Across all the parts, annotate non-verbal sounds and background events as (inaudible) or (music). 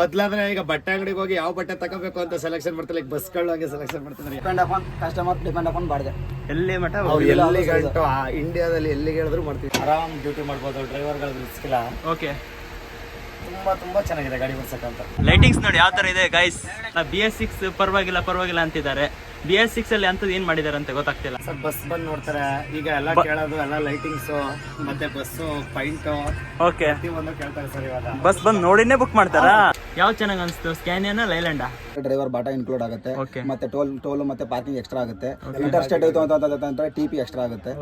ಮೊದ್ಲಾದ್ರೆ ಈಗ ಬಟ್ಟೆ ಅಂಗಡಿಗೆ ಹೋಗಿ ಯಾವ ಬಟ್ಟೆ ತಗೋಬೇಕು ಅಂತ ಸೆಲೆಕ್ಷನ್ ಮಾಡ್ತಾರೆ. ಈಗ ಬಸ್ಗಳು ಹಂಗೆ ಸೆಲೆಕ್ಷನ್ ಮಾಡ್ತಾರೆ depend upon customer depend upon ಬಾಡಿಗೆ. ಎಲ್ಲಿ ಮಠ ಅವ್ರು ಎಲ್ಲಿ ಗಂಟು ಆ ಇಂಡಿಯಾದಲ್ಲಿ ಎಲ್ಲಿ ಹೇಳಿದ್ರು ಮಾಡ್ತೀವಿ. ಆರಾಮ್ ಡ್ಯೂಟಿ ಮಾಡ್ಬೋದು ಡ್ರೈವರ್ಗಳ ಗಳ ಇಲ್ಲ ಓಕೆ ತುಂಬಾ ತುಂಬಾ ಚೆನ್ನಾಗಿದೆ ಗಾಡಿ ಬರ್ಸಕ್ಕಂತ ಲೈಟಿಂಗ್ಸ್ ನೋಡಿ ಯಾವ ತರ ಇದೆ ಗೈಸ್ ಬಿ ಎಸ್ ಸಿಕ್ಸ್ ಪರವಾಗಿಲ್ಲ ಪರವಾಗಿಲ್ಲ ಅಂತಿದ್ದಾರೆ. ಬಿ ಎಸ್ ಸಿಕ್ಸ್ ಅಲ್ಲಿ ಅಂತದ್ ಏನ್ ಮಾಡಿದಾರೆ ಅಂತ ಗೊತ್ತಾಗ್ತಿಲ್ಲ. ಸರ್ ಬಸ್ ಬಂದ್ ನೋಡ್ತಾರೆ. ಈಗ ಎಲ್ಲ ಕೇಳೋದು ಎಲ್ಲ ಲೈಟಿಂಗ್ಸ್ ಮತ್ತೆ ಬಸ್ ಪೈಂಟ್ ಓಕೆ ಒಂದು ಕೇಳ್ತಾರೆ ಸರ್ ಇವಾಗ. ಬಸ್ ಬಂದ್ ನೋಡಿನೇ ಬುಕ್ ಮಾಡ್ತಾರಾ? ಯಾವ ಚೆನ್ನಾಗ್ ಅನ್ಸ್ತು? ಸ್ಕ್ಯಾನಿಯನ್ ಲೈಲ್ಯಾಂಡ ಡ್ರೈವರ್ ಬಾಟಾ ಇನ್ಕ್ಲೂಡ್ ಆಗುತ್ತೆ. Okay. ಮತ್ತೆ ಟೋಲ್ ಟೋಲ್ ಮತ್ತೆ ಪಾರ್ಕಿಂಗ್ ಎಕ್ಸ್ಟ್ರಾ ಆಗುತ್ತೆ. ಇಂಟರ್ ಸ್ಟೇಟ್ ಹೋಯ್ತು ಅಂತ ಅಂತಂದ್ರೆ ಟಿ ಪಿ ಎಕ್ಸ್ಟ್ರಾ ಆಗುತ್ತೆ.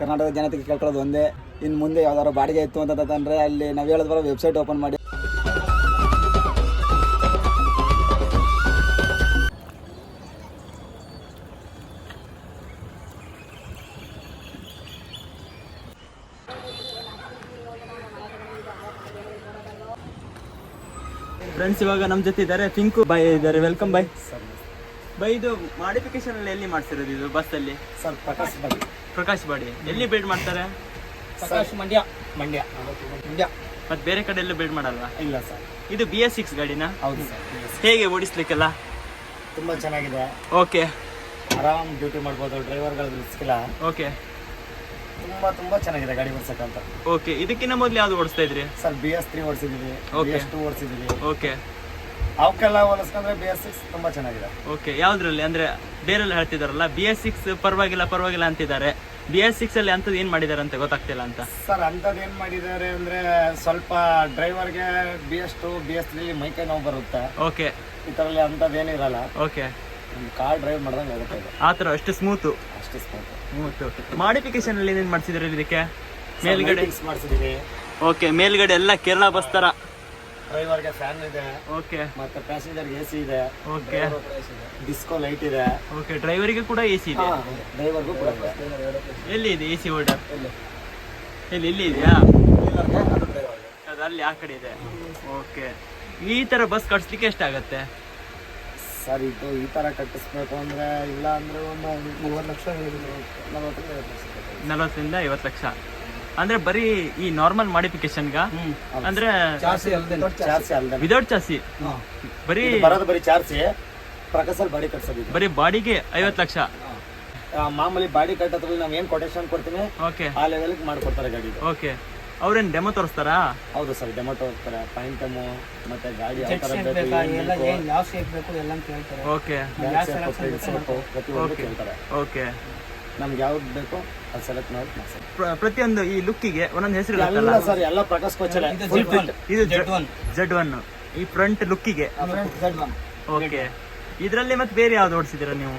ಕರ್ನಾಟಕದ ಜನತೆಗೆ ಕೇಳ್ಕೊಳ್ಳೋದು ಒಂದೇ. ಇನ್ನು ಮುಂದೆ ಯಾವ್ದಾದ್ರು ಬಾಡಿಗೆ ಇತ್ತು ಅಂತಂದ್ರೆ ಅಲ್ಲಿ ನಾವು ಹೇಳಿದ್ರೆ ವೆಬ್ಸೈಟ್ ಓಪನ್ ಮಾಡಿ. ಫ್ರೆಂಡ್ಸ್ ಇವಾಗ ನಮ್ಮ ಜೊತೆ ಇದ್ದಾರೆ ಪಿಂಕು. ಬೈ ಇದ್ದಾರೆ. ವೆಲ್ಕಮ್ ಬೈ ಬೈ ಇದು ಮಾಡಿಫಿಕೇಶನ್ ಅಲ್ಲಿ ಎಲ್ಲಿ ಮಾಡ್ತಿರೋದು ಇದು ಬಸ್ ಅಲ್ಲಿ? Sir Prakash body. Prakash body. ಎಲ್ಲಿ ಬಿಲ್ಡ್ ಮಾಡ್ತಾರೆ? ಪ್ರಕಾಶ್ ಮಂಡ್ಯ. ಮಂಡ್ಯ. ಮಂಡ್ಯ. ಮತ್ತೆ ಬೇರೆ ಕಡೆ ಎಲ್ಲೂ ಬಿಲ್ಡ್ ಮಾಡಲ್ವಾ? ಇಲ್ಲ ಸರ್. ಇದು ಬಿ ಎಸ್ ಸಿಕ್ಸ್ ಗಾಡಿನ? ಹೌದು ಸರ್. ಹೇಗೆ ಓಡಿಸ್ಲಿಕ್ಕೆಲ್ಲ? ತುಂಬಾ ಚೆನ್ನಾಗಿದೆ. ಓಕೆ ಆರಾಮ್ ಡ್ಯೂಟಿ ಮಾಡ್ಬೋದು. ಡ್ರೈವರ್ಗಳ ಓಕೆ ತುಂಬಾ ತುಂಬಾ ಚೆನ್ನಾಗಿದೆ ಗಾಡಿ ಓಡ್ಸಕ್ಕಂತ. ಓಕೆ ಇದಕ್ಕಿಂತ ಮೊದಲು ಯಾವ್ದು ಓಡಿಸ್ತಾ ಇದ್ರಿ? ಸರ್ ಬಿ ಎಸ್ ತ್ರೀ ಓಡಿಸಿದೀವಿ ಬಿ. ಎಸ್ ಟು ಓಡಿಸಿದೀವಿ. ಓಕೆ. ಅವಕ್ಕೆಲ್ಲ ಹೋಲಿಸ್ಕೊಂಡ್ರೆ ಬಿ ಎಸ್ ಸಿಕ್ಸ್ ತುಂಬಾ ಚೆನ್ನಾಗಿದೆ. ಓಕೆ ಯಾವ್ದ್ರಲ್ಲಿ? ಅಂದ್ರೆ ಬೇರೆಲ್ಲ ಹೇಳ್ತಿದಾರಲ್ಲ ಬಿ ಎಸ್ ಸಿಕ್ಸ್ ಪರವಾಗಿಲ್ಲ ಪರವಾಗಿಲ್ಲ ಅಂತಿದ್ದಾರೆ. ಬಿ ಎಸ್ ಸಿಕ್ಸ್ ಅಲ್ಲಿ ಅಂತದ್ ಏನ್ ಮಾಡಿದಾರೆ ಅಂತ ಗೊತ್ತಾಗ್ತಿಲ್ಲ ಅಂತ? ಸರ್ ಅಂಥದ್ದು ಏನ್ ಮಾಡಿದ್ದಾರೆ ಅಂದ್ರೆ ಸ್ವಲ್ಪ ಡ್ರೈವರ್ಗೆ B S two B S three ಮೈಕೈ ನೋವು ಬರುತ್ತೆ. ಓಕೆ. ಈ ಥರಲ್ಲಿ ಅಂಥದ್ದು ಏನಿರಲ್ಲ. ಓಕೆ. ಒಂದು ಕಾರ್ ಡ್ರೈವ್ ಮಾಡ್ದಂಗೆ ಆಗುತ್ತೆ ಇದು ಆ ಥರ ಅಷ್ಟು ಸ್ಮೂತು ಅಷ್ಟೇ ಸ್ಮೂತ್ ಸ್ಮೂತ್ ಮಾಡಿಫಿಕೇಶನ್ ಅಲ್ಲಿ ಏನೇನ್ ಮಾಡ್ಸಿದ್ರೆ ಇದಕ್ಕೆ? ಮೇಲ್ಗಡೆ ಮಾಡಿಸಿದೀವಿ ಓಕೆ ಮೇಲ್ಗಡೆ ಎಲ್ಲ ಕೇರಳ ಬಸ್ ತರ ಡ್ರೈವರ್ಗೆ ಫ್ಯಾನ್ ಇದೆ. ಓಕೆ ಮತ್ತೆ ಪ್ಯಾಸೆಂಜರ್ಗೆ ಎ ಸಿ ಇದೆ. ಓಕೆ ಡಿಸ್ಕೋ ಲೈಟ್ ಇದೆ. ಓಕೆ ಡ್ರೈವರಿಗೆ ಕೂಡ ಎ ಸಿ ಇದೆ ಡ್ರೈವರ್ಗೂ ಕೂಡ ಇದೆ. ಎಲ್ಲಿ ಇದೆ ಎ ಸಿ ಓಡರ್ ಎಲ್ಲಿ ಇಲ್ಲಿ ಇದೆಯಾ? ಅದು ಅಲ್ಲಿ ಆ ಕಡೆ ಇದೆ. ಓಕೆ ಈ ತರ ಬಸ್ ಕಟ್ಸ್ಲಿಕ್ಕೆ ಎಷ್ಟಾಗತ್ತೆ? ಸರ್ ಇದು ಈ ತರ ಕಟ್ಟಿಸ್ಬೇಕು ಅಂದ್ರೆ ಇಲ್ಲ ಅಂದರೆ ಒಂದು ಮೂವತ್ತು ಲಕ್ಷ ನಲವತ್ತರಿಂದ ಐವತ್ತು ಲಕ್ಷ. ನಲವತ್ತರಿಂದ ಐವತ್ತು ಲಕ್ಷ. ಅಂದ್ರೆ ಬರೀ ಈ ನಾರ್ಮಲ್ ಮಾಡಿಫಿಕೇಶನ್ಗ ಅಂದ್ರೆ ಚಾರ್ಸಿ ಅಲ್ದೆ ವಿದೌಟ್ ಚಾಸಿ ಬರೀ ಬರೋದು ಬರೀ ಚಾರ್ಸಿ ಪ್ರಕಾಶಲ್ಲಿ ಬಾಡಿ ಕಟ್ಸೋದು. ಬರೀ ಬಾಡಿಗೆ ಐವತ್ತು ಲಕ್ಷ. ಆ, ಮಾಮೂಲಿ ಬಾಡಿ ಕಟ್ಟೋದ್ರಲ್ಲಿ ನಾವು ಏನ್ ಕೊಟೇಶನ್ ಕೊಡ್ತೀನಿ? ಓಕೆ ಆ ಲೆವೆಲ್ಗೆ ಮಾಡ್ಕೊಡ್ತಾರೆ ಗಾಡಿ ಓಕೆ ಅವ್ರೇನ್ ಡೆಮೋ ತೋರಿಸ್ತಾರಾ? ಹೌದು ಸರ್ ಡೆಮೋ ಹೋಗ್ತಾರೆ ಪಾಯಿಂಟಮು ಮತ್ತೆ ಗಾಡಿ ಯಾವ ಥರ ಬೇಕು, ಏನ್ ಬೇಕು, ಯಾವ ಶೇಪ್ ಬೇಕು ಎಲ್ಲ ಕೇಳ್ತಾರೆ. ಓಕೆ ಯಾವ shape, front shape, ಪ್ರತಿಯೊಂದು ಕೇಳ್ತಾರೆ. ಓಕೆ ನಮ್ಗೆ ಯಾವ್ದು ಬೇಕು ಅದು ಸೆಲೆಕ್ಟ್ ಮಾಡಿ ಮಾಡ್ಸೋದು. ಪ್ರತಿಯೊಂದು ಈ ಲುಕ್ಕಿಗೆ ಒಂದೊಂದು ಹೆಸರು ಎಲ್ಲ ಇರುತ್ತಲ್ಲ ಸರ್ ಎಲ್ಲ ಪ್ರಕಾಶ್ ಕೋಚಲೆ ಫುಲ್ ಫಿಟ್ ಇದು ಜೆಡ್ ಒನ್ ಈ ಫ್ರಂಟ್ ಲುಕ್ಕಿಗೆ ಓಕೆ ಇದರಲ್ಲಿ ಮತ್ತೆ ಬೇರೆ ಯಾವ್ದು ಓಡಿಸಿದಿರ ನೀವು?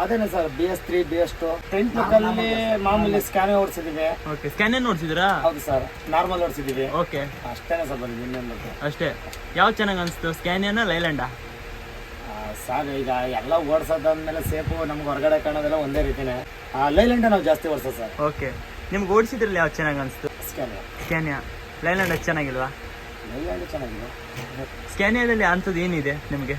ಅದೇನೆ sir B S three B S two tent ಅಲ್ಲಿ ಮಾಮೂಲಿ ಸ್ಕ್ಯಾನೇ ಓಡಿಸಿದೀವಿ ಓಕೆ ಸ್ಕ್ಯಾನ್ ನೋಡ್ಸಿದ್ರಾ ಹೌದು ಸರ್ ನಾರ್ಮಲ್ ಓಡಿಸಿದೀವಿ ಓಕೆ ಅಷ್ಟೇನೆ ಸರ್ ಬರೀ ಇನ್ನೇನು ಅಷ್ಟೇ. ಯಾವ್ದು ಚೆನ್ನಾಗಿ ಅನಿಸ್ತು ಸ್ಕ್ಯಾನಿಯನ ಲೈಲ್ಯಾಂಡಾ ಸರ್ ಈಗ ಎಲ್ಲ ಓಡಿಸೋದಾದ್ಮೇಲೆ ಸೇಫು ನಮ್ಗೆ ಹೊರಗಡೆ ಕಾಣೋದೆಲ್ಲ ಒಂದೇ ರೀತಿನೇ. ಲೈಲ್ಯಾಂಡ ನಾವು ಜಾಸ್ತಿ ಓಡಿಸೋದು ಸರ್. ಓಕೆ ನಿಮ್ಗೆ ಓಡಿಸಿದ್ರಲ್ಲಿ ಯಾವ್ದು ಚೆನ್ನಾಗಿ ಅನಿಸ್ತು ಸ್ಕ್ಯಾನ್ ಸ್ಕ್ಯಾನಿಯಾ ಲೈಲ್ಯಾಂಡ್ ಚೆನ್ನಾಗಿಲ್ವಾ? ಲೈಲ್ಯಾಂಡ್ ಚೆನ್ನಾಗಿದೆ ಸ್ಕ್ಯಾನಿಯಾದಲ್ಲಿ ಅಂಥದ್ದು ಏನಿದೆ ನಿಮಗೆ?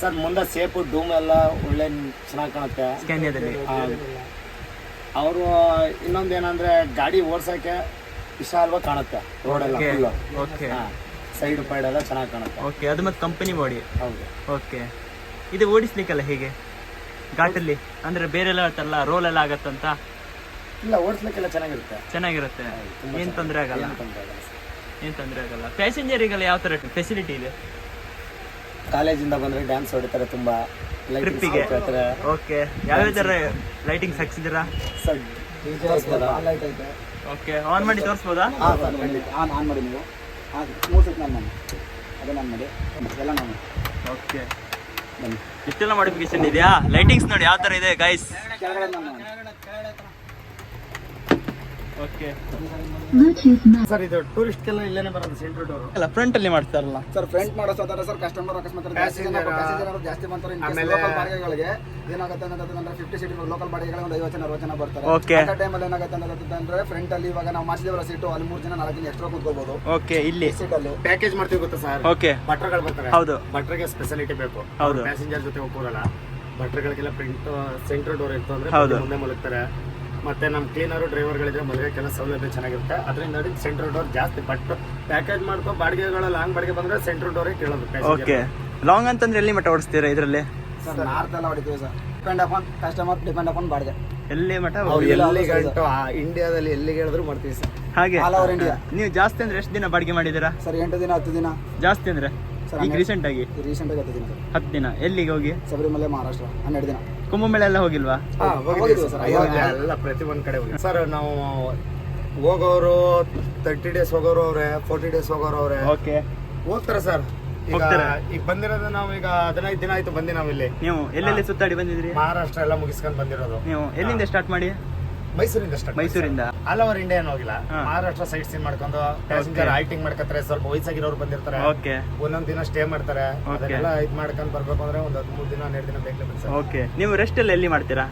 ಸರ್ ಮುಂದೆ ಸೇಫ್ ಡೂಮ್ ಎಲ್ಲ ಒಳ್ಳೆ ಚೆನ್ನಾಗಿ ಕಾಣುತ್ತೆ. ಸ್ಕ್ಯಾನಿಯಾದಲ್ಲಿ. ಅವರು ಇನ್ನೊಂದು ಏನಂದ್ರೆ ಗಾಡಿ ಓಡಿಸೋಕೆ ವಿಶಾಲವಾಗಿ ಕಾಣುತ್ತೆ ರೋಡೆಲ್ಲ ಓಕೆ ಫುಲ್ಲು ಓಕೆ ಸೈಡ್ ಪೈಡ್ ಎಲ್ಲ ಚೆನ್ನಾಗಿ ಕಾಣುತ್ತೆ. ಓಕೆ ಅದು ಮತ್ತೆ ಕಂಪನಿ ಬಾಡಿ ಹೌದು. ಓಕೆ ಇದು ಓಡಿಸ್ಲಿಕ್ಕಲ್ಲ ಹೇಗೆ? ಘಾಟಲ್ಲಿ? ಅಂದ್ರೆ ಬೇರೆ ಎಲ್ಲ ಹೇಳ್ತಾರಲ್ಲ ರೋಲ್ ಎಲ್ಲ ಆಗತ್ತಂತ? ಇಲ್ಲ ಓಡಿಸ್ಲಿಕ್ಕೆಲ್ಲ ಚೆನ್ನಾಗಿರುತ್ತೆ. ಚೆನ್ನಾಗಿರುತ್ತೆ. ಏನು ತೊಂದರೆ ಆಗಲ್ಲ. ಏನು ತೊಂದ್ರೆ ಆಗಲ್ಲ. ಪ್ಯಾಸೆಂಜರಿಗೆಲ್ಲ ಯಾವ ತರ ಫೆಸಿಲಿಟಿ ಇದೆ? ಕಾಲೇಜಿಂದ ಬಂದ್ರೆ ಡ್ಯಾನ್ಸ್ ಹೊಡಿತಾರೆ ತುಂಬಾ. Trip ಗೆ? ಹೇಳ್ತಾರೆ ಓಕೆ ಯಾವ್ಯಾವ ತರ ಲೈಟಿಂಗ್ಸ್ ಹಾಕ್ಸಿದ್ದೀರಾ ಸರ್ ಲೈಟ್ ಐತೆ. ಓಕೆ ಆನ್ ಮಾಡಿ ತೋರಿಸ್ಬೋದಾ? ಹಾಂ ಸರ್ ಆನ್ ಆನ್ ಮಾಡಿ ನೀವು. ಹಾಂ ಮೂರು ಸೆಟ್ ನಾನು ಮಾಡಿ. ಅದೇ ನಾನು ಮಾಡಿ. ಎಲ್ಲ ನಾನು ಓಕೆ ಬನ್ನಿ. ಇಷ್ಟೆಲ್ಲ ಮಾಡಿಫಿಕೇಶನ್ ಇದೆಯಾ? ಲೈಟಿಂಗ್ಸ್ ನೋಡಿ ಯಾವ ತರ ಇದೆ ಗೈಸ್ ಕೆಳಗಡೆ ನಾನು ಓಕೆ ಸರ್ ಇದು ಟೂರಿಸ್ಟ್ ಟೂರಿಸ್ಟ್ಗೆಲ್ಲ ಇಲ್ಲೇನೆ ಬರೋದು ಸೆಂಟ್ರ್ ಡೋರ್ ಅಲ್ಲ ಫ್ರಂಟ್ ಅಲ್ಲಿ ಮಾಡ್ತಾರಲ್ಲ. ಸರ್ ಫ್ರಂಟ್ ಮಾಡೋ ಸರ್ ಕಸ್ಟಮರ್ ಅಕಸ್ಮಾತ್ ಏನಾದ್ರು ಜಾಸ್ತಿ ಬಂತಾರೆ ಲೋಕಲ್ ಬಾಡಿಗೆಗಳಿಗೆ. ಏನಾಗುತ್ತೆ ಅಂತಂದ್ರೆ ಫಿಫ್ಟಿ ಸೀಟ್ ಲೋಕಲ್ ಬಾಡಿಗೆಗಳಿಗೆ ಒಂದು ಐವತ್ತು ಜನ ಅರವತ್ತು ಜನ ಬರ್ತಾರೆ. Okay. ಅಂತ ಟೈಮಲ್ಲಿ ಏನಾಗುತ್ತೆ ಅಂತಂದ್ರೆ ಫ್ರಂಟ್ ಅಲ್ಲಿ ಇವಾಗ ನಾವು ಮಾಡಿಸಿದೇವಲ್ಲ ಸೀಟು ಅಲ್ಲಿ ಮೂರು ಜನ ನಾಲ್ಕು ಜನ ಎಕ್ಸ್ಟ್ರಾ ಕೂತ್ಕೋಬಹುದು ಓಕೆ ಇಲ್ಲಿ. ಸೀಟ್ ಅಲ್ಲಿ. ಪ್ಯಾಕೇಜ್ ಮಾಡ್ತೀವಿ ಗೊತ್ತಾ ಸರ್ ಓಕೆ ಭಟ್ರಗಳು ಬರ್ತಾರೆ ಹೌದು. ಭಟ್ರಿಗೆ ಸ್ಪೆಷಾಲಿಟಿ ಬೇಕು. ಹೌದು. ಪ್ಯಾಸೆಂಜರ್ ಜೊತೆ ಹೋಗ್ಬೋದಲ್ಲ ಭಟ್ರಗಳಿಗೆಲ್ಲ ಪ್ರಿಂಟ್ ಸೆಂಟ್ರ್ ಡೋರ್ ಇರ್ತದೆ ಅಂದ್ರೆ. ಮುಂದೆ ಮಲಗ್ತಾರೆ. ಮತ್ತೆ ನಮ್ಮ ಕ್ಲೀನರು ಡ್ರೈವರ್ಗಳಿದ್ರೆ ಕೆಲಸ ಸೌಲಭ್ಯ ಚೆನ್ನಾಗಿರುತ್ತೆ. ಅದರಿಂದ ಸೆಂಟ್ರಲ್ ಡೋರ್ ಜಾಸ್ತಿ ಬಟ್ ಪ್ಯಾಕೇಜ್ ಮಾಡ್ಕೊ ಬಾಡಿಗೆಗಳ ಲಾಂಗ್ ಬಾಡಿಗೆ ಬಂದ್ರೆ ಸೆಂಟ್ರಲ್ ಡೋರೇ ಕೇಳೋದು. ಓಕೆ ಲಾಂಗ್ ಅಂತಂದ್ರೆ ಎಲ್ಲಿ ಮಟ್ಟ ಓಡಿಸ್ತೀರಾ ಇದರಲ್ಲಿ? ಸರ್ ನಾರ್ತ್ ಎಲ್ಲ ಹೊಡಿತೀವಿ sir depend upon customer depend upon ಬಾಡಿಗೆ. ಎಲ್ಲಿ ಮಟ್ಟ ಅವ್ರು ಎಲ್ಲಿ ಗಂಟು ಆ ಇಂಡಿಯಾದಲ್ಲಿ ಎಲ್ಲಿ ಹೇಳಿದ್ರು ಮಾಡ್ತೀವಿ ಸರ್ ಹಾಗೆ. ಆಲ್ ಓವರ್ ಇಂಡಿಯಾ ನೀವು ಜಾಸ್ತಿ ಅಂದ್ರೆ ಎಷ್ಟು ದಿನ ಬಾಡಿಗೆ ಮಾಡಿದ್ದೀರಾ? ಸರ್ ಎಂಟು ದಿನ ಹತ್ತು ದಿನ. ಜಾಸ್ತಿ ಅಂದ್ರೆ? ಸರ್, ಈಗ ಆಗಿ? ರೀಸೆಂಟ್ ಆಗಿ ಹತ್ತು ದಿನ. ಸರ್ ಹತ್ತು ದಿನ. ಎಲ್ಲಿಗೆ ಹೋಗಿ? ಶಬರಿಮಲೆ ಮಹಾರಾಷ್ಟ್ರ. ಹನ್ನೆರಡು ದಿನ. ಕುಂಭಮೇಳ ಎಲ್ಲ ಹೋಗಿಲ್ವಾ ಎಲ್ಲ ಪ್ರತಿ ಒಂದ್ ಕಡೆ ಹೋಗಿ ಸರ್ ನಾವು ಹೋಗೋರು ತರ್ಟಿ ಡೇಸ್ ಹೋಗೋರು ಅವ್ರೆ ಫೋರ್ಟಿ ಡೇಸ್ ಹೋಗೋರು ಅವ್ರೆ. ಓಕೆ. ಹೋಗ್ತಾರೆ ಸರ್. ಈಗ ಹೋಗ್ತಾರೆ. ಈಗ ಬಂದಿರೋದು ನಾವು ಈಗ ಹದಿನೈದು ದಿನ ಆಯ್ತು ಬಂದಿ ನಾವಿಲ್ಲಿ. ನೀವು ಎಲ್ಲೆಲ್ಲಿ ಸುತ್ತಾಡಿ ಬಂದಿದ್ರಿ ಮಹಾರಾಷ್ಟ್ರ ಎಲ್ಲ ಮುಗಿಸ್ಕೊಂಡ್ ಬಂದಿರೋದು. ನೀವು ಎಲ್ಲಿಂದ ಸ್ಟಾರ್ಟ್ ಮಾಡಿ? ಮೈಸೂರಿಂದ ಸ್ಟಾರ್ಟ್ ಮೈಸೂರಿಂದ? ಆಲ್ ಓವರ್ ಇಂಡಿಯಾ ಹೋಗಿಲ್ಲ. ಮಹಾರಾಷ್ಟ್ರ ಸೈಡ್ ಸೀನ್ ಮಾಡ್ಕೊಂಡು ಪ್ಯಾಸೆಂಜರ್ ಹೈಟಿಂಗ್ ಮಾಡ್ಕತ್ತಾರೆ ಸ್ವಲ್ಪ ವಯಸ್ಸಾಗಿರೋರು ಬಂದಿರ್ತಾರೆ. ಓಕೆ ಒಂದೊಂದ್ ದಿನ ಸ್ಟೇ ಮಾಡ್ತಾರೆ. ಅದನ್ನೆಲ್ಲ ಇದ್ ಮಾಡ್ಕೊಂಡ್ ಬರ್ಬೇಕು ಅಂದ್ರೆ ಒಂದ್ ಹದಿಮೂರು ದಿನ ಹನ್ನೆರಡು ದಿನ ಬೇಕು ಓಕೆ ನೀವು ರೆಸ್ಟ್ ಎಲ್ಲ ಎಲ್ಲಿ ಮಾಡ್ತೀರಾ?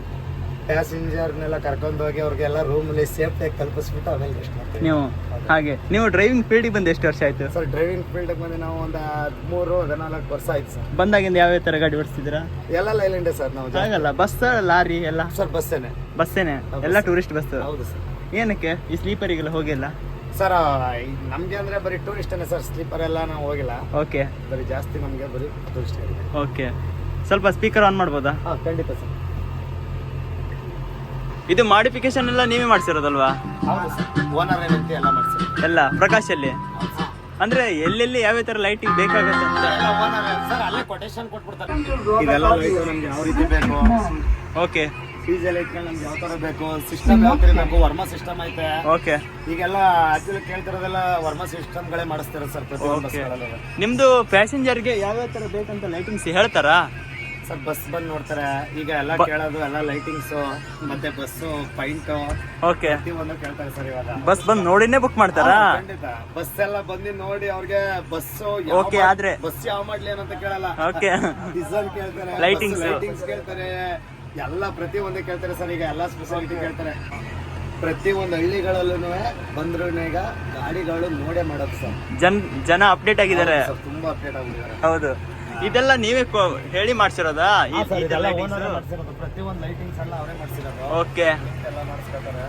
ಪ್ಯಾಸೆಂಜರ್ನೆಲ್ಲ ಕರ್ಕೊಂಡು ಹೋಗಿ ಅವ್ರಿಗೆಲ್ಲ ರೂಮ್ ಅಲ್ಲಿ ಸೇಫ್ಟಿ ಕಲ್ಪಿಸ್ಬಿಟ್ಟು ಆಮೇಲೆ ರೆಸ್ಟ್ ಮಾಡ್ತೀವಿ. ನೀವು ಹಾಗೆ ನೀವು ಡ್ರೈವಿಂಗ್ ಫೀಲ್ಡಿಗೆ ಬಂದು ಎಷ್ಟು ವರ್ಷ ಆಯ್ತು? ಸರ್ ಡ್ರೈವಿಂಗ್ ಫೀಲ್ಡ್ ಬಂದು ನಾವು ಒಂದು ಹದಿಮೂರು ಹದಿನಾಲ್ಕು ವರ್ಷ ಆಯ್ತು ಸರ್. ಬಂದಾಗಿಂದ ಯಾವ ಥರ ಗಾಡಿ ಓಡಿಸ್ತಿದ್ದೀರಾ? ಎಲ್ಲ ಲೈಲೆಂಡೆ ಸರ್ ನಾವು ಜಾಸ್ತಿ. ಹಾಗಲ್ಲ ಬಸ್ ಲಾರಿ ಎಲ್ಲ? ಸರ್ ಬಸ್ಸೇನೆ ಬಸ್ಸೇನೆ ಎಲ್ಲ. ಟೂರಿಸ್ಟ್ ಬಸ್ ಹೌದು ಸರ್. ಏನಕ್ಕೆ ಈ ಸ್ಲೀಪರಿಗೆಲ್ಲ ಹೋಗಿಲ್ಲ? ಸರ್ ಈ ನಮ್ಗೆ ಅಂದ್ರೆ ಬರೀ ಟೂರಿಸ್ಟೇನೆ ಸರ್ ಸ್ಲೀಪರ್ ಎಲ್ಲ ನಾವು ಹೋಗಿಲ್ಲ. ಓಕೆ ಬರೀ ಜಾಸ್ತಿ ನಮಗೆ ಬರೀ ಟೂರಿಸ್ಟ್ ಓಕೆ ಸ್ವಲ್ಪ ಸ್ಪೀಕರ್ ಆನ್ ಮಾಡ್ಬೋದಾ? ಹಾಂ ಖಂಡಿತ ಸರ್. ಇದು ಮಾಡಿಫಿಕೇಶನ್ ಎಲ್ಲ ನೀವೇ ಮಾಡ್ಸಿರೋದಲ್ವಾ? ಹೌದು ಸರ್. ಓನರ್ ಏನಂತ ಎಲ್ಲ ಮಾಡ್ಸರ್ ಎಲ್ಲ ಪ್ರಕಾಶ್ ಅಲ್ಲಿ ಅಂದ್ರೆ ಎಲ್ಲೆಲ್ಲಿ ಯಾವ ತರ ಲೈಟಿಂಗ್ ಬೇಕಾಗುತ್ತೆ ಅಂತ? ಸರ್ ಅಲ್ಲೇ ಕೊಟೇಶನ್ ಕೊಟ್ಬಿಡ್ತಾರೆ. ಇದೆಲ್ಲ ಲೈಟ್ ನಮ್ಗೆ ಯಾವ ರೀತಿ ಬೇಕು? ಓಕೆ. ಡೀಸೆಲ್ ಇಟ್ಕೊಂಡು ನಮ್ಗೆ ಯಾವ ತರ ಬೇಕು? ಸಿಸ್ಟಮ್ ಯಾವ ತರ ಬೇಕು? ವರ್ಮ ಸಿಸ್ಟಮ್ ಐತೆ. ಓಕೆ. ಈಗೆಲ್ಲ ಆಕ್ಚುಲಿ ಕೇಳ್ತಿರೋದೆಲ್ಲ ವರ್ಮ ಸಿಸ್ಟಮ್ಗಳೇ ಮಾಡಿಸ್ತಾರೆ ಸರ್ ಪ್ರತಿ ನಿಮ್ಮದು ಬಸ್ಗಳಲ್ಲಿ ನಿಮ್ದು ಪ್ಯಾಸೆಂಜರ್ಗೆ ಯಾವ್ಯಾವ ತರ ಬೇಕಂತ ಲೈಟಿಂಗ್ಸ್ ಹೇಳ್ತಾರಾ? ಸರ್ ಬಸ್ ಬಂದು ನೋಡ್ತಾರೆ. ಈಗ ಎಲ್ಲ ಕೇಳೋದು ಎಲ್ಲ ಲೈಟಿಂಗ್ಸ್ ಮತ್ತೆ ಬಸ್ಸು ಪೈಂಟ್ ಓಕೆ ಪ್ರತಿ ಒಂದು ಕೇಳ್ತಾರೆ ಸರ್ ಇವಾಗ. ಬಸ್ ಬಂದು ನೋಡಿನೇ ಬುಕ್ ಮಾಡ್ತಾರಾ? ಖಂಡಿತ. ಬಸ್ ಎಲ್ಲ ಬಂದು ನೋಡಿ ಅವ್ರಿಗೆ ಬಸ್ ಓಕೆ ಆದ್ರೆ- ಬಸ್ ಯಾವ ಮಾಡ್ಲಿ ಏನಂತ ಕೇಳಲ್ಲ. ಓಕೆ ಡೀಸೆಲ್ (laughs) ಕೇಳ್ತಾರೆ ಲೈಟಿಂಗ್ಸ್ ಲೈಟಿಂಗ್ಸ್ ಕೇಳ್ತಾರೆ. ಎಲ್ಲ ಪ್ರತಿ ಒಂದೇ ಕೇಳ್ತಾರೆ ಸರ್ ಈಗ ಎಲ್ಲ ಸ್ಪೆಷಾಲಿಟಿ ಕೇಳ್ತಾರೆ. ಪ್ರತಿ ಒಂದು ಹಳ್ಳಿಗಳಲ್ಲೂ ಬಂದ್ರು ಈಗ ಗಾಡಿಗಳು ನೋಡೇ ಮಾಡೋದು ಸರ್. ಜನ ಜನ ಅಪ್ಡೇಟ್ ಆಗಿದ್ದಾರೆ. ತುಂಬಾ ಅಪ್ಡೇಟ್ ಆಗಿದ್ದಾರೆ. ಹೌದು. ಇದೆಲ್ಲ ನೀವೇ ಕೊ- ಹೇಳಿ ಮಾಡ್ಸಿರೋದಾ? ಈ- ಇದೆಲ್ಲ ಪ್ರತಿ ಒಂದು ಲೈಟಿಂಗ್ಸ್ ಎಲ್ಲ ಅವರೇ ಮಾಡಿಸಿರೋದು. ಓಕೆ ಎಲ್ಲ ಮಾಡಿಸ್ಕೊತಾರೆ.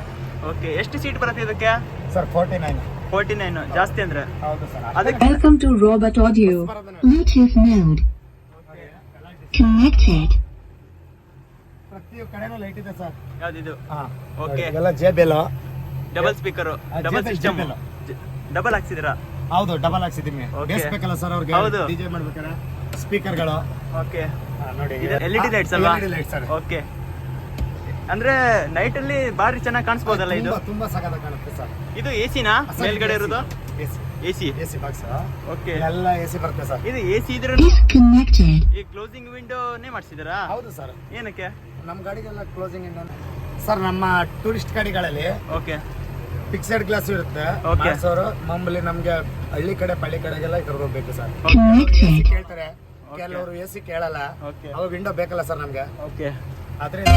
ಓಕೆ ಎಷ್ಟು ಸೀಟ್ ಬರುತ್ತೆ ಇದಕ್ಕೆ? Sir forty nine forty nine ಜಾಸ್ತಿ ಅಂದ್ರೆ? ಹೌದು ಸರ್ ಅದಕ್ಕೆ Welcome to Robot Audio. Bluetooth mode. Connected. ಪ್ರತಿ ಕಡೆನೂ ಲೈಟ್ ಇದೆ ಸರ್. ಯಾವ್ದಿದು? Okay. ಎಲ್ಲ ಜೆ ಬೆಲ್ ಡಬಲ್ ಸ್ಪೀಕರ್ ಆ, double JBL, system JBL. Double ಹಾಕ್ಸಿದಿರಾ ಹೌದು ಡಬಲ್ ಹಾಕ್ಸಿದೀನಿ Okay. ಬೇಸ್ ಬೇಕಲ್ಲ ಸರ್ ಅವ್ರಿಗೆ. ಹೌದು. ಡಿಜೆ ಮಾಡ್ಬೇಕಾರೆ ಸ್ಪೀಕರ್ಗಳು. ಓಕೆ. ನೋಡಿ. ಅಲ್ವಾ? Lights sir. ಓಕೆ. ಅಂದ್ರೆ ನೈಟ್ ಅಲ್ಲಿ ಬಾರಿ ಚೆನ್ನಾಗಿ ಕಾಣಿಸ್ಬೋದಲ್ಲ ಇದು? ತುಂಬಾ ತುಂಬಾ ಸಖತ್ ಕಾಣುತ್ತೆ ಸರ್. ಇದು ಎಸಿನಾ? ಮೇಲ್ಗಡೆ ಇರೋದು? ಎಸಿ. ಎಸಿ. Box okay. ಎಲ್ಲ ಎಸಿ ಬರುತ್ತೆ ಸರ್. ಇದು ಎಸಿ ಇದ್ರೆ. ಈ ಕ್ಲೋಸಿಂಗ್ ವಿಂಡೋನೇ ಮಾಡಿಸಿದಿರಾ ಹೌದು ಸರ್. ಏನಕ್ಕೆ? ನಮ್ಮ ಗಾಡಿಗೆಲ್ಲ ಕ್ಲೋಸಿಂಗ್ ಇಂದ ಸರ್ ನಮ್ಮ ಟೂರಿಸ್ಟ್ ಗಾಡಿಗಳಲ್ಲಿ ಓಕೆ. ಫಿಕ್ಸೆಡ್ ಗ್ಲಾಸ್ ಇರುತ್ತೆ. ಸರ್ ಮಾಮೂಲಿ ನಮ್ಗೆ ಹಳ್ಳಿ ಕಡೆ ಪಳ್ಳಿ ಕಡೆಗೆಲ್ಲ ಈ ಬೇಕು ಸರ್. ಕೇಳ್ತಾರೆ. ಕೆಲವರು ಎ ಸಿ ಕೇಳಲ್ಲ ಅವಾಗ ವಿಂಡೋ ಬೇಕಲ್ಲ ಸರ್ ನಮ್ಗೆ. ಅದ್ರಿಂದ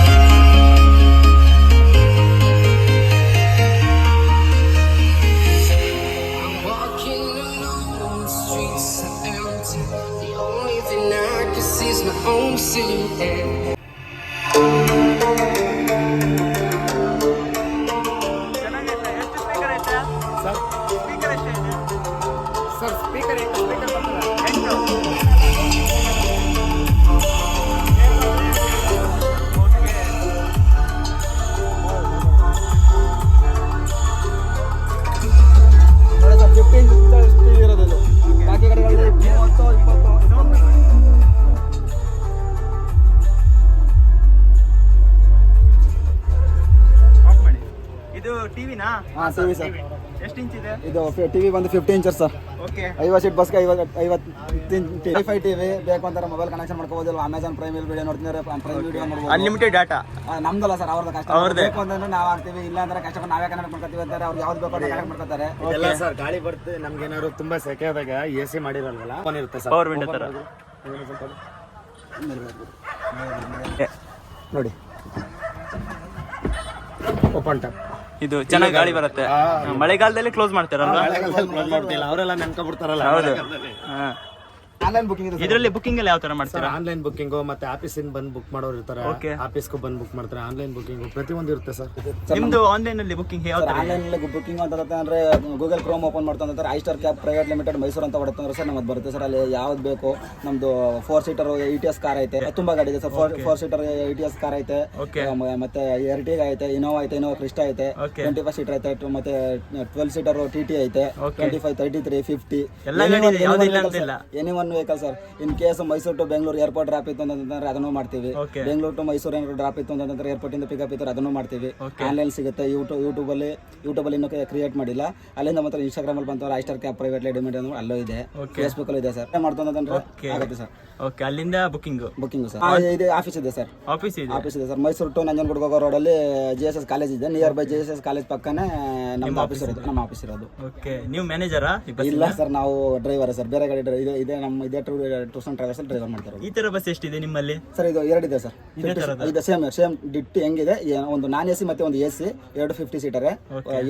ಹಾಂ ಸರ್ ಎಷ್ಟು ಇಂಚ್ ಇದೆ? ಇದು ಟಿ ವಿ ಬಂದು ಫಿಫ್ಟಿ ಇಂಚರ್ ಸರ್. ಓಕೆ ಐವತ್ತು ಸೀಟ್ ಬಸ್ಗೆ ಐವತ್ತು ಐವತ್ತು ವೈಫೈ ಟಿ ವಿ ಬೇಕು ಅಂತಾರೆ ಮೊಬೈಲ್ ಕನೆಕ್ಷನ್ ಮಾಡ್ಕೋಬೋದು ಅಮೆಝಾನ್ ಪ್ರೈಮ್ ಇಲ್ಲಿ ವಿಡಿಯೋ ನೋಡ್ತಿದ್ದಾರೆ ಪ್ರೈಮ್ ವಿಡಿಯೋ ನೋಡ್ಬೋದು. ಅನ್ಲಿಮಿಟೆಡ್ ಡಾಟಾ ನಮ್ದಲ್ಲ ಸರ್ ಅವ್ರದ್ದು ಕಷ್ಟ. ಅವ್ರದ್ದು. ಬೇಕು ಅಂತಂದ್ರೆ ನಾವು ಆಗ್ತೀವಿ ಇಲ್ಲ ಅಂದ್ರೆ ಕಸ್ಟಮರ್ ನಾವೇ ಕನೆಕ್ಟ್ ಮಾಡ್ಕೊತೀವಿ ಅಂತಾರೆ ಅವ್ರು ಯಾವ್ದು ಬೇಕು ಕನೆಕ್ಟ್ ಮಾಡ್ಕೊತಾರೆ. ಇದೆಲ್ಲ ಸರ್ ಗಾಳಿ ಬರುತ್ತೆ ನಮ್ಗೆ ಏನಾದ್ರು ತುಂಬಾ ಸೆಕೆ ಆದಾಗ ಎ ಸಿ ಮಾಡಿರಲ್ವಲ್ಲ ಓಪನ್ ಇರುತ್ತೆ ಸರ್. ಪವರ್ ವಿಂಡೋ ತರ. ನೋಡಿ. ಓಪನ್ ಟಾಪ್ ಇದು ಚೆನ್ನಾಗಿ ಗಾಳಿ ಬರುತ್ತೆ. ಮಳೆಗಾಲದಲ್ಲಿ ಕ್ಲೋಸ್ ಮಾಡ್ತಿಲ್ಲ ಅವರೆಲ್ಲ ನೆನ್ಕೊಬಿಡ್ತಾರಲ್ಲ ಹೌದು. ಹಾ. ಆನ್ಲೈನ್ ಬುಕಿಂಗ್ ಇದೆ ಇದರಲ್ಲಿ ಬುಕಿಂಗ್ ಎಲ್ಲ ಯಾವ ತರ ಸರ್ ಮಾಡ್ತೀರಾ ಆನ್ಲೈನ್ ಬುಕ್ಕಿಂಗ್ ಮತ್ತೆ ಆಫೀಸ್ ಆಫೀಸಿಂದ ಬಂದು ಬುಕ್ ಮಾಡೋರು ಇರ್ತಾರೆ. ಆಫೀಸ್ ಆಫೀಸ್ಗೂ ಬಂದು ಬುಕ್ ಮಾಡ್ತಾರೆ. ಆನ್ಲೈನ್ ಬುಕ್ಕಿಂಗ್ ಪ್ರತಿಯೊಂದು ಇರುತ್ತೆ ಸರ್ ನಿಮ್ದು ಆನ್ಲೈನ್ ಅಲ್ಲಿ ಬುಕಿಂಗ್ ಯಾವ ತರ ಆನ್ಲೈನ್ ಬುಕಿಂಗ್ ಅಂತ ಅಂದ್ರೆ ಗೂಗಲ್ ಕ್ರೋಮ್ ಓಪನ್ ಮಾಡ್ತಾರೆ I star cab private limited Mysuru ಅಂತ ಹೊಡೆತಂದ್ರೆ ಸರ್ ನಮಗೆ ಬರುತ್ತೆ ಸರ್ ಅಲ್ಲಿ ಯಾವ್ದು ಬೇಕು? ನಮ್ದು four seater E T S car ಐತೆ. ತುಂಬಾ ಗಾಡಿ ಇದೆ sir four four seater E T S car ಐತೆ. Okay. ಆ, ಮ- ಮತ್ತೆ ಎರ್ಟಿಗ್ ಐತೆ ಇನೋವಾ ಐತೆ ಇನೋವಾ ಕ್ರಿಸ್ಟಾ ಐತೆ. Okay. ಟ್ವೆಂಟಿ ಫೈವ್ ಸೀಟರ್ ಐತೆ ಟ್- ಮತ್ತೆ ಟ್ವೆಲ್ ಸೀಟರ್ ಟಿ ಟಿ ಐತೆ. Okay. Twenty five thirty three fifty ಎಲ್ಲ ಗಾಡಿ ಇದೆ, ಯಾವ್ದು ಇಲ್ಲ. Any one vehicle sir? In case Mysuru to Bengaluru airport drop ಇತ್ತು ಅಂತಂದ್ರೆ ಅದನ್ನು ಮಾಡ್ತೀವಿ. ಬೆಂಗಳೂರು ಟು ಮೈಸೂರು ಏನಾದ್ರು ಡ್ರಾಪ್ ಇತ್ತು ಅಂತಂದ್ರೆ ಏರ್ಪೋರ್ಟ್ ಇಂದ ಪಿಕಪ್ ಇತ್ತು ಅದನ್ನು ಮಾಡ್ತೀವಿ. ಆನ್ಲೈನ್ ಸಿಗುತ್ತೆ. ಯೂಟ್ಯೂಬ್ ಯೂಟ್ಯೂಬಲ್ಲಿ ಯೂಟ್ಯೂಬಲ್ಲಿ ಇನ್ನೂ ಕ್ರಿಯೇಟ್ ಮಾಡಿಲ್ಲ. ಅಲ್ಲಿಂದ ಮಾತ್ರ ಇನ್ಸ್ಟಾಗ್ರಾಮ್ ಅಲ್ಲಿ I cab cab private limited ಅಂದ್ರೆ ಅಲ್ಲೂ ಇದೆ. ಫೇಸ್ಬುಕ್ ಅಲ್ಲಿ ಇದೆ ಸರ್. ಮಾಡ್ತಂದ್ರೆ. ಆಗುತ್ತೆ ಸರ್. ಓಕೆ ಅಲ್ಲಿಂದ ಬುಕಿಂಗ್ ಬುಕಿಂಗ್ ಸರ್. ಇದೆ ಆಫೀಸ್ ಇದೆ ಸರ್. ಆಫೀಸ್ ಇದೆ. ಆಫೀಸ್ ಇದೆ ಸರ್. ಮೈಸೂರು ಟು ನಂಜನಗೂಡು ಹೋಗೋ ರೋಡಲ್ಲಿ ಜಿ ಎಸ್ ಎಸ್ ಕಾಲೇಜ್ ಇದೆ. Near by J S S college ಪಕ್ಕನೇ ನಮ್ಮ ಆಫೀಸ್ ಇರೋದು ನಮ್ಮ ಆಫೀಸ್ ಇರೋದು. ಓಕೆ ನೀವು ಮ್ಯಾನೇಜರಾ ಇಲ್ಲ ಸರ್ ನಾವು ಡ್ರೈವರ್ ಸರ್ ಬೇರೆ ಗಾಡಿ ಡ್ರೈ- ಇದೆ ಇದೆ ನಮ್ಮ ಇದೇ ಟೂ ಟೂರ್ಸ್ ಅಂಡ್ ಟ್ರಾವೆಲ್ಸ್ ಡ್ರೈವರ್ ಮಾಡ್ತಾರೆ ಈ ತರ ಬಸ್ ಎಷ್ಟಿದೆ ನಿಮ್ಮಲ್ಲಿ? ಸರ್ ಇದು ಎರಡಿದೆ ಸರ್ ಇದೆ ಸೇಮ್ ಸೇಮ್ ಡಿಟ್ಟು ಹೆಂಗಿದೆ ಒಂದು ನಾನ್ ಎ ಸಿ ಮತ್ತೆ ಒಂದು ಎ ಸಿ ಎರಡು ಫಿಫ್ಟಿ ಸೀಟರ್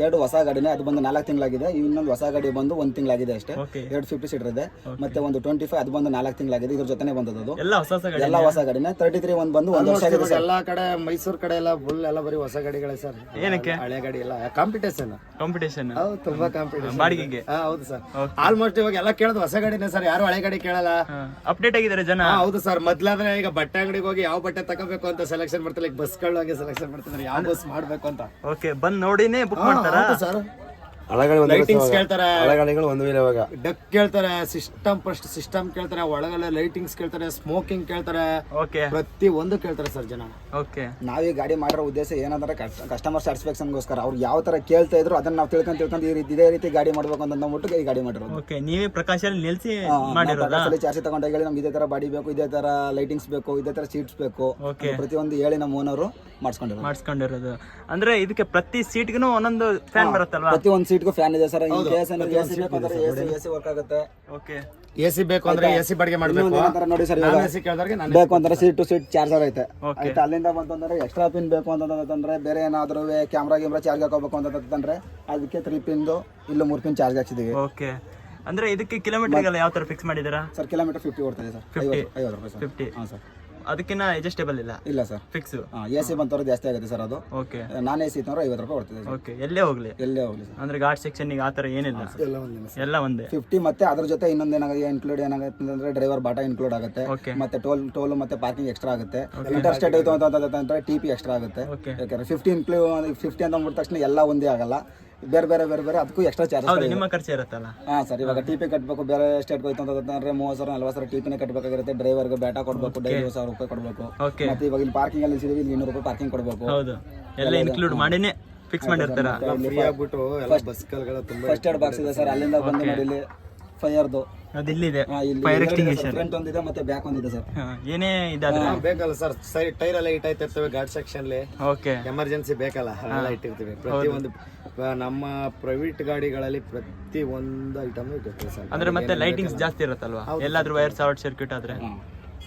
ಎರಡು ಹೊಸ ಗಾಡಿನೇ ಅದು ಬಂದು ನಾಲ್ಕು ತಿಂಗಳಾಗಿದೆ ಇನ್ನೊಂದು ಹೊಸ ಗಾಡಿ ಬಂದು ಒಂದು ತಿಂಗಳಾಗಿದೆ ಅಷ್ಟೇ. ಎರಡು ಫಿಫ್ಟಿ ಸೀಟರ್ ಇದೆ ಮತ್ತೆ ಒಂದು ಟ್ವೆಂಟಿ ಫೈವ್ ಅದು ಬಂದು ನಾಲ್ಕು ತಿಂಗಳಾಗಿದೆ ಇದ್ರ ಜೊತೆನೇ ಬಂದದ್ದು ಅದು. ಎಲ್ಲ ಹೊಸ ಹೊಸ ಗಾಡಿ ಎಲ್ಲ ಹೊಸ ಗಾಡಿನೇ ತರ್ಟಿ ತ್ರೀ ಒಂದು ಬಂದು ಒಂದು ವರ್ಷ ಆಗಿದೆ ಸರ್ ಎಲ್ಲಾ ಕಡೆ ಮೈಸೂರು ಕಡೆ ಎಲ್ಲ ಫುಲ್ ಎಲ್ಲ ಬರೀ ಹೊಸ ಗಾಡಿಗಳೇ ಸರ್ ಏನಕ್ಕೆ? ಹಳೆ ಗಾಡಿ ಎಲ್ಲ ಕಾಂಪಿಟೇಷನ್ ಕಾಂಪಿಟೇಷನ್ ಹೌದು ತುಂಬಾ ಕಾಂಪಿಟೇಷನ್ ಬಾಡಿಗೆಗೆ? ಹೌದು ಸರ್ ಆಲ್ಮೋಸ್ಟ್ ಇವಾಗ ಎಲ್ಲ ಕೇಳೋದು ಹೊಸ ಗಾಡಿನೇ ಸರ್ ಯಾರು ಹಳೆ ಗಾಡಿ ಕೇಳಲ್ಲ? ಅಪ್ಡೇಟ್ ಆಗಿದ್ದಾರೆ ಜನ? ಹಾ, ಹೌದು ಸರ್ ಮೊದ್ಲಾದ್ರೆ ಈಗ ಬಟ್ಟೆ ಅಂಗಡಿಗೆ ಹೋಗಿ ಯಾವ ಬಟ್ಟೆ ತಗೋಬೇಕು ಅಂತ ಸೆಲೆಕ್ಷನ್ ಮಾಡ್ತಾರೆ. ಈಗ ಬಸ್ಗಳು ಹಂಗೆ ಸೆಲೆಕ್ಷನ್ ಮಾಡ್ತಾರೆ ಯಾವ ಬಸ್ ಮಾಡ್ಬೇಕು ಅಂತ. ಓಕೆ ಬಂದ್ ನೋಡಿನೇ ಬುಕ್ ಮಾಡ್ತಾರಾ? ಸರ್ ಹಳೆಗಳು ಲೈಟಿಂಗ್ಸ್ ಕೇಳ್ತಾರೆ. ಅಳಗಡೆಗಳು ಒಂದು ಇಲ್ಲ ಇವಾಗ. ಡಕ್ ಕೇಳ್ತಾರೆ ಸಿಸ್ಟಮ್ ಫಸ್ಟ್ ಸಿಸ್ಟಮ್ ಕೇಳ್ತಾರೆ ಒಳಗಡೆ ಲೈಟಿಂಗ್ಸ್ ಕೇಳ್ತಾರೆ ಸ್ಮೋಕಿಂಗ್ ಕೇಳ್ತಾರೆ. ಓಕೆ ಪ್ರತಿ ಒಂದು ಕೇಳ್ತಾರೆ ಸರ್ ಜನ. ಓಕೆ ನಾವೀಗ ಗಾಡಿ ಮಾಡಿರೋ ಉದ್ದೇಶ ಏನಂದ್ರೆ ಕಸ್ಟಮರ್ ಸ್ಯಾಟಿಸ್ಫ್ಯಾಕ್ಷನ್ಗೋಸ್ಕರ ಅವ್ರು ಯಾವ ತರ ಕೇಳ್ತಾ ಇದ್ರು ಅದನ್ನ ನಾವು ತಿಳ್ಕೊಂಡ್ ತಿಳ್ಕೊಂಡ್ ಈ ರೀತಿ ಇದೇ ರೀತಿ ಗಾಡಿ ಮಾಡ್ಬೇಕು ಅಂತ ಅಂದ್ಬಿಟ್ಟು ಈ ಗಾಡಿ ಮಾಡಿರೋದು. ಓಕೆ ನೀವೇ ಪ್ರಕಾಶಲ್ಲಿ ನಿಲ್ಸಿ ಮಾಡಿರೋದು? ಚಾರ್ಜ್ ತಗೊಂಡ ಹೇಳಿ ನಮ್ಗೆ ಇದೇ ತರ ಬಾಡಿ ಬೇಕು ಇದೇ ತರ ಲೈಟಿಂಗ್ಸ್ ಬೇಕು ಇದೇ ತರ ಸೀಟ್ಸ್ ಬೇಕು ಪ್ರತಿ ಪ್ರತಿಯೊಂದು ಹೇಳಿ ನಮ್ಮ ಓನರು ಮಾಡಿಸ್ಕೊಂಡಿರೋದು. ಮಾಡಿಸ್ಕೊಂಡಿರೋದು. ಅಂದ್ರೆ ಇದಕ್ಕೆ ಪ್ರತಿ ಸೀಟ್ಗೂ ಒಂದೊಂದು ಫ್ಯಾನ್ ಬರುತ್ತಲ್ವಾ? ಪ್ರತಿ ಒಂದು ಸೀಟ್ಗೂ ಫ್ಯಾನ್ ಇದೆ ಸರ್. ಈ ಕೇಸ್ ಎಸಿ ಬೇಕು ಅಂದ್ರೆ ಎಸಿ ಎಸಿ ವರ್ಕ್ ಆಗುತ್ತೆ. ಓಕೆ. ಎಸಿ ಸಿ ಬೇಕು ಅಂದ್ರೆ ಎ ಸಿ ಬಾಡಿಗೆ ಮಾಡ್ಬೇಕು. ಏನಂತಾರೆ ನೋಡಿ ಸರ್ ಇವಾಗ. ಎಸಿ ಸಿ ನಾನು ಬೇಕು ಅಂದ್ರೆ ಸೀಟ್ ಟು ಸೀಟ್ ಚಾರ್ಜರ್ ಐತೆ. ಆಯ್ತಾ? ಅಲ್ಲಿಂದ ಬಂತಂದ್ರೆ ಎಕ್ಸ್ಟ್ರಾ ಪಿನ್ ಬೇಕು ಅಂತಂದ್ರೆ ಬೇರೆ ಏನಾದ್ರೂ ಕ್ಯಾಮ್ರಾ ಗಿಮ್ರಾ ಚಾರ್ಜ್ ಹಾಕೋಬೇಕು ಅಂತಂದ್ರೆ ಅದಕ್ಕೆ ತ್ರೀ ಪಿನ್ದು ಇಲ್ಲ ಮೂರು ಪಿನ್ ಚಾರ್ಜ್ ಹಾಕ್ಸಿದೀವಿ. ಓಕೆ. ಅಂದ್ರೆ ಇದಕ್ಕೆ ಕಿಲೋಮೀಟರ್ಗೆಲ್ಲ ಯಾವ ತರ ಫಿಕ್ಸ್ ಮಾಡಿದಿರಾ ಸರ್ ಕಿಲೋಮೀಟರ್ ಫಿಫ್ಟಿ ಓಡ್ತದೆ ಸರ್. 50. ಐವತ್ತು ಐವತ್ತು ರೂಪಾಯಿ ಸರ್. ಫಿಫ್ಟಿ ಹಾಂ ಸರ್. ಅದಕ್ಕಿಂತ ಅಡ್ಜಸ್ಟೇಬಲ್ ಇಲ್ಲ ಇಲ್ಲ ಸರ್ ಫಿಕ್ಸ್ ಎ ಸಿ ಬಂತವ್ರು ಜಾಸ್ತಿ ಆಗುತ್ತೆ ಸರ್ ಅದು ಓಕೆ ನಾನ್ ಎ ಸಿ ಇತ್ತಂದ್ರೆ ಐವತ್ತು ರೂಪಾಯಿ ಓಡ್ತದೆ ಓಕೆ ಎಲ್ಲೇ ಹೋಗ್ಲಿ ಎಲ್ಲೇ ಹೋಗಲಿ ಸರ್ ಅಂದ್ರೆ ಘಾಟ್ ಸೆಕ್ಷನ್ ಆ ತರ ಏನಿಲ್ಲ ಎಲ್ಲ ಎಲ್ಲ ಒಂದೇ ಫಿಫ್ಟಿ ಮತ್ತೆ ಅದ್ರ ಜೊತೆ ಇನ್ನೊಂದು ಏನಾಗುತ್ತೆ ಇನ್ಕ್ಲೂಡ್ ಏನಾಗುತ್ತೆ ಅಂದ್ರೆ ಡ್ರೈವರ್ ಬಾಟಾ ಇನ್ಕ್ಲೂಡ್ ಆಗುತ್ತೆ ಮತ್ತೆ ಟೋಲ್ ಟೋಲ್ ಮತ್ತೆ ಪಾರ್ಕಿಂಗ್ ಎಕ್ಸ್ಟ್ರಾ ಆಗುತ್ತೆ ಇಂಟರ್ ಸ್ಟೇಟ್ ಆಯ್ತು ಅಂತ ಅಂದ್ರೆ ಟಿ ಪಿ ಎಕ್ಸ್ಟ್ರಾ ಆಗುತ್ತೆ. ಯಾಕಂದ್ರೆ ಫಿಫ್ಟಿ ಇನ್ಕ್ಲೂ ಫಿಫ್ಟಿ ಅಂತ ಅಂದ್ಬಿಟ್ಟ ತಕ್ಷಣ ಎಲ್ಲ ಒಂದೇ ಆಗಲ್ಲ ಬೇರೆ ಬೇರೆ ಬೇರೆ ಬೇರೆ ಅದಕ್ಕೂ ಎಕ್ಸ್ಟ್ರಾ ಹೌದು ಚಾರ್ಜಸ್ ನಿಮ್ಮ ಖರ್ಚು ಇರುತ್ತಲ್ಲ. ಹಾಂ ಸರ್ ಇವಾಗ ಟಿ ಪಿ ಕಟ್ಟಬೇಕು ಬೇರೆ ಸ್ಟೇಟ್ಗೆ ಹೋಯ್ತು ಅಂತಂದ್ರೆ ಮೂವತ್ತು ಸಾವಿರ ನಲ್ವತ್ತು ಸಾವಿರ ಟಿ ಪಿನೇ ಕಟ್ಟಬೇಕಾಗಿರುತ್ತೆ ಡ್ರೈವರ್ಗೆ ಬೇಟಾ ಕೊಡಬೇಕು ಡೈಲಿ ಸಾವಿರ ರೂಪಾಯಿ ಕೊಡಬೇಕು. ಓಕೆ ಮತ್ತೆ ಇವಾಗ ಇಲ್ಲಿ ಪಾರ್ಕಿಂಗ್ ಅಲ್ಲಿ ಇಲ್ಲಿ ಇನ್ನೂರು ರೂಪಾಯಿ ಪಾರ್ಕಿಂಗ್ ಕೊಡಬೇಕು. ಹೌದು. ಎಲ್ಲ ಇನ್ಕ್ಲೂಡ್ ಮಾಡಿನೇ ಫಿಕ್ಸ್ ಮಾಡಿರ್ತಾರ? ಫ್ರೀ ಆಗ್ಬಿಟ್ಟು ಎಲ್ಲ ಬಸ್ಗಳ ತುಂಬಾ ಫಸ್ಟ್ ಏಡ್ ಬಾಕ್ಸ್ ಇದೆ ಸರ್ ಅಲ್ಲಿಂದ ಬಂದು ನೋಡಿ ಇಲ್ಲಿ. ಫೈರ್ದು ಅದು ಇಲ್ಲಿದೆ. ಫೈರ್ ಎಕ್ಸ್ಟಿಂಗ್ವಿಷರ್ ಫ್ರಂಟ್ ಒಂದಿದೆ ಮತ್ತೆ ಬ್ಯಾಕ್ ಒಂದಿದೆ ಸರ್ ಏನೇ ಇದಾದ್ರೆ. ಬೇಕಲ್ಲ ಸರ್ ಸೈಡ್ ಟೈರ್ ಎಲ್ಲ ಇರ್ತವೆ ಗಾರ್ಡ್ ಸೆಕ್ಷನ್ ಓಕೆ ಎಮರ್ಜೆನ್ಸಿ ಬೇಕಲ್ಲ ಲೈಟ್ ಇಟ್ಟಿರ್ತೀವಿ. ಪ್ರತಿ ಒಂದು ನಮ್ಮ ಪ್ರೈವೇಟ್ ಗಾಡಿಗಳಲ್ಲಿ ಪ್ರತಿ ಒಂದು ಐಟಮ್ ಇಟ್ಟಿರ್ತೀವಿ ಸರ್ ಅಂದ್ರೆ ಮತ್ತೆ ಲೈಟಿಂಗ್ಸ್ ಜಾಸ್ತಿ ಇರುತ್ತಲ್ವಾ? ಎಲ್ಲಾದ್ರೂ ವೈರ್ ಶಾರ್ಟ್ ಸರ್ಕ್ಯೂಟ್ ಆದ್ರೆ.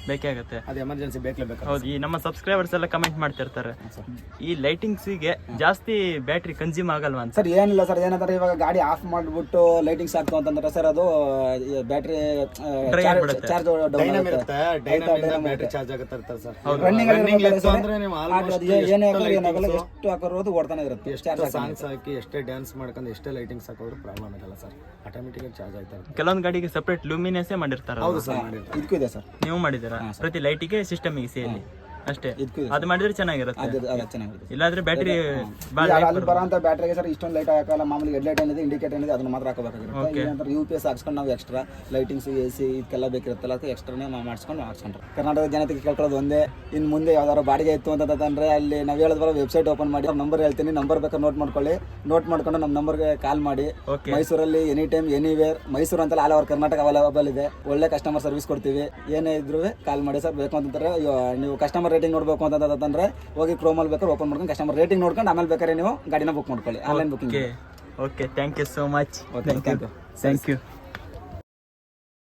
ಬೇಕೇ ಆಗುತ್ತೆ. ಅದು ಎಮರ್ಜೆನ್ಸಿ ಬೇಕೇ ಹೌದು ಈ ನಮ್ಮ ಸಬ್ಸ್ಕ್ರೈಬರ್ಸ್ ಎಲ್ಲ ಕಮೆಂಟ್ ಮಾಡ್ತಿರ್ತಾರೆ. ಈ ಲೈಟಿಂಗ್ಸಿಗೆ ಜಾಸ್ತಿ ಬ್ಯಾಟ್ರಿ ಕನ್ಸ್ಯೂಮ್ ಆಗಲ್ವಾ ಅಂತ? ಸರ್ ಏನಿಲ್ಲ ಸರ್ ಏನಂತಾರೆ ಇವಾಗ ಗಾಡಿ ಆಫ್ ಮಾಡ್ಬಿಟ್ಟು ಲೈಟಿಂಗ್ಸ್ ಹಾಕ್ತು ಅಂತಂದ್ರೆ ಸರ್ ಅದು ಬ್ಯಾಟ್ರಿ. ಚಾರ್ಜ್ ಡೌನ್ ಇರುತ್ತೆ ಬ್ಯಾಟ್ರಿ ಚಾರ್ಜ್ ಆಗುತ್ತೆ ಸರ್. ರನ್ನಿಂಗ್ ರನ್ನಿಂಗ್ ಇತ್ತು ಅಂದ್ರೆ ನೀವು ಆಲ್ಮೋಸ್ಟ್ ಏನೇ ಆಗಲಿ ಏನಾಗಲ್ಲ ಎಷ್ಟು ಹಾಕೋದು ಓಡ್ತಾನೆ ಇರುತ್ತೆ. ಚಾರ್ಜ್ ಸಾಂಗ್ಸ್ ಹಾಕಿ ಎಷ್ಟೇ ಡ್ಯಾನ್ಸ್ ಮಾಡ್ಕೊಂಡು ಎಷ್ಟೇ ಲೈಟಿಂಗ್ಸ್ ಹಾಕೋದ್ರು ಪ್ರಾಬ್ಲಮ್ ಆಗಲ್ಲ ಸರ್. ಆಟೋಮೆಟಿಕ್ ಚಾರ್ಜ್ ಆಯ್ತಾ ಇರುತ್ತೆ. ಕೆಲವೊಂದು ಗಾಡಿಗೆ ಸಪ್ರೇಟ್ ಲೂಮಿನೇಸೇ ಮಾಡಿರ್ತಾರೆ ಹೌದು ಸರ್ ಇದಕ್ಕೂ ಇದೆ ಸರ್. ನೀವು ಮಾಡಿದ್ದೀರಾ? ಪ್ರತಿ ಲೈಟಿಗೆ ಸಿಸ್ಟಮಿಗೆ ಸೇರಿ ಅಷ್ಟೇ. ಅದು ಮಾಡಿದ್ರೆ ಚೆನ್ನಾಗಿರುತ್ತೆ. ಅದು ಚೆನ್ನಾಗಿದೆ ಇಲ್ಲಾಂದ್ರೆ ಬ್ಯಾಟ್ರಿ ಅಲ್ಲಿ ಬರೋಂಥ ಬ್ಯಾಟ್ರಿಗೆ ಸರ್ ಇಷ್ಟೊಂದು ಲೈಟ್ ಹಾಕಲ್ಲ ಮಾಮೂಲಿ ಹೆಡ್ ಲೈಟ್ ಏನಿದೆ ಇಂಡಿಕೇಟರ್ ಏನಿದೆ ಅದನ್ನ ಮಾತ್ರ ಹಾಕಬೇಕಾಗುತ್ತೆ ಏನಂದ್ರೆ ಯು ಪಿ ಎಸ್ ಹಾಕ್ಸ್ಕೊಂಡು ನಾವು ಎಕ್ಸ್ಟ್ರಾ ಲೈಟಿಂಗ್ಸ್ ಎ ಸಿ ಇದಕ್ಕೆಲ್ಲ ಬೇಕಿರುತ್ತಲ್ಲ ಅದಕ್ಕೆ ಎಕ್ಸ್ಟ್ರಾನೇ ಮಾಡಿಸ್ಕೊಂಡು ಹಾಕ್ಸ್ಕೊಂಡ್ರೆ. ಕರ್ನಾಟಕದ ಜನತೆಗೆ ಕೇಳ್ಕೊಳ್ಳೋದು ಒಂದೇ. ಇನ್ನು ಮುಂದೆ ಯಾವ್ದಾದ್ರು ಬಾಡಿಗೆ ಇತ್ತು ಅಂತಂದ್ರೆ ಅಲ್ಲಿ ನಾವು ಹೇಳಿದ್ರೆ ವೆಬ್ಸೈಟ್ ಓಪನ್ ಮಾಡಿ ನಂಬರ್ ಹೇಳ್ತೀನಿ. ನಂಬರ್ ಬೇಕಾದ್ರೆ ನೋಟ್ ಮಾಡ್ಕೊಳ್ಳಿ. ನೋಟ್ ಮಾಡ್ಕೊಂಡು ನಮ್ಮ ನಂಬರ್ಗೆ ಕಾಲ್ ಮಾಡಿ. ಮೈಸೂರಲ್ಲಿ ಎನಿ ಟೈಮ್ ಎನಿವೇರ್ ಮೈಸೂರು ಅಂತ ಆಲ್ ಓವರ್ ಕರ್ನಾಟಕ ಅವೈಲೇಬಲ್ ಇದೆ. ಒಳ್ಳೆ ಕಸ್ಟಮರ್ ಸರ್ವಿಸ್ ಕೊಡ್ತೀವಿ. ಏನೇ ಇದ್ರೂ ಕಾಲ್ ಮಾಡಿ ಸರ್. ಬೇಕು ಅಂತಂದ್ರೆ ನೀವು ಕಸ್ಟಮರ್ ರೇಟಿಂಗ್ ನೋಡ್ಬೇಕು ಅಂತಂದ್ರೆ ಹೋಗಿ ಕ್ರೋಮಲ್ಲಿ ಬೇಕಾದ್ರೆ ಓಪನ್ ಮಾಡ್ಕೊಂಡು ಕಸ್ಟಮರ್ ರೇಟಿಂಗ್ ನೋಡ್ಕೊಂಡು ಆಮೇಲೆ ಬೇಕಾದ್ರೆ ನೀವು ಗಾಡಿನ ಬುಕ್ ಮಾಡ್ಕೊಳ್ಳಿ online booking okay okay thank you so much okay thank you thank you